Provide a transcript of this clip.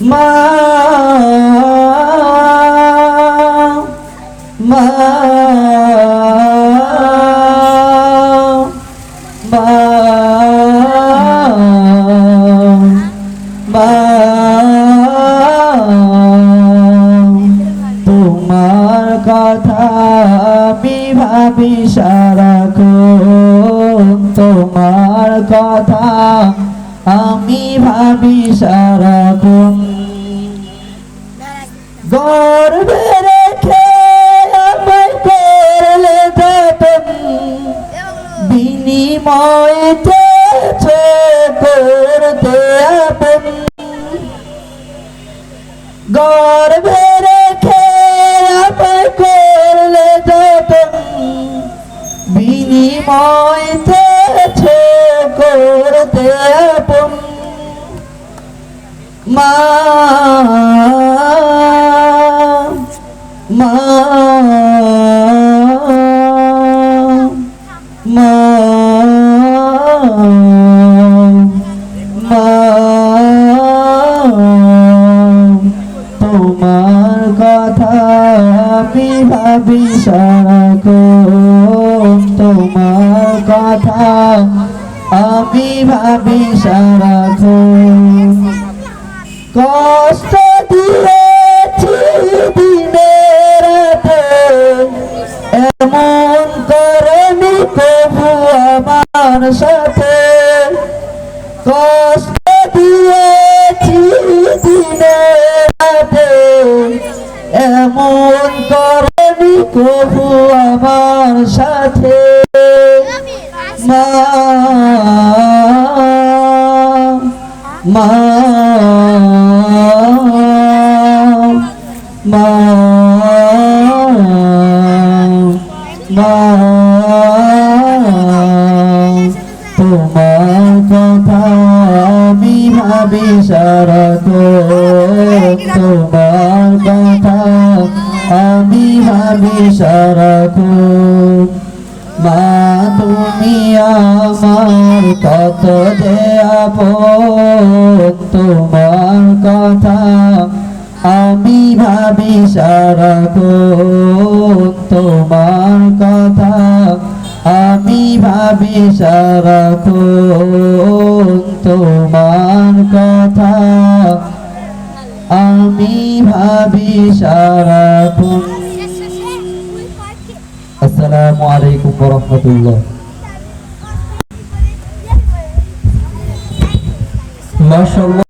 মা মা তোমার কথা আমি ভাবি সারাক্ষণ। তোমার কথা আমি ভাবি সারাক্ষণ। গর্বে রেখে আমায় করলে যতন। বিনিময় করতে আপন। গর্বে রেখে আমায় মা মা কথা ভাবি সারাক্ষণ তোমার কথা। আমি ভাবি সারাক্ষণ কষ্ট দিয়েছি দিনে রাতে। এমন করেনি প্রভু আমার সাথে। কষ্ট দিয়েছি দিনে এমন করেনি প্রভু আমার সাথে। মা মা তোমার কথা তোমার কথা আমি ভাবি সারাক্ষণ মা, তুমি আমার কত যে তোমার কথা আমি ভাবি সারাক্ষণ তোমার কথা আমি ভাবি সারাক্ষণ তোমার কথা আমি ভাবি সারাক্ষণ আসসালামু আলাইকুম রহমতুল্লাহ মাশাআল্লাহ।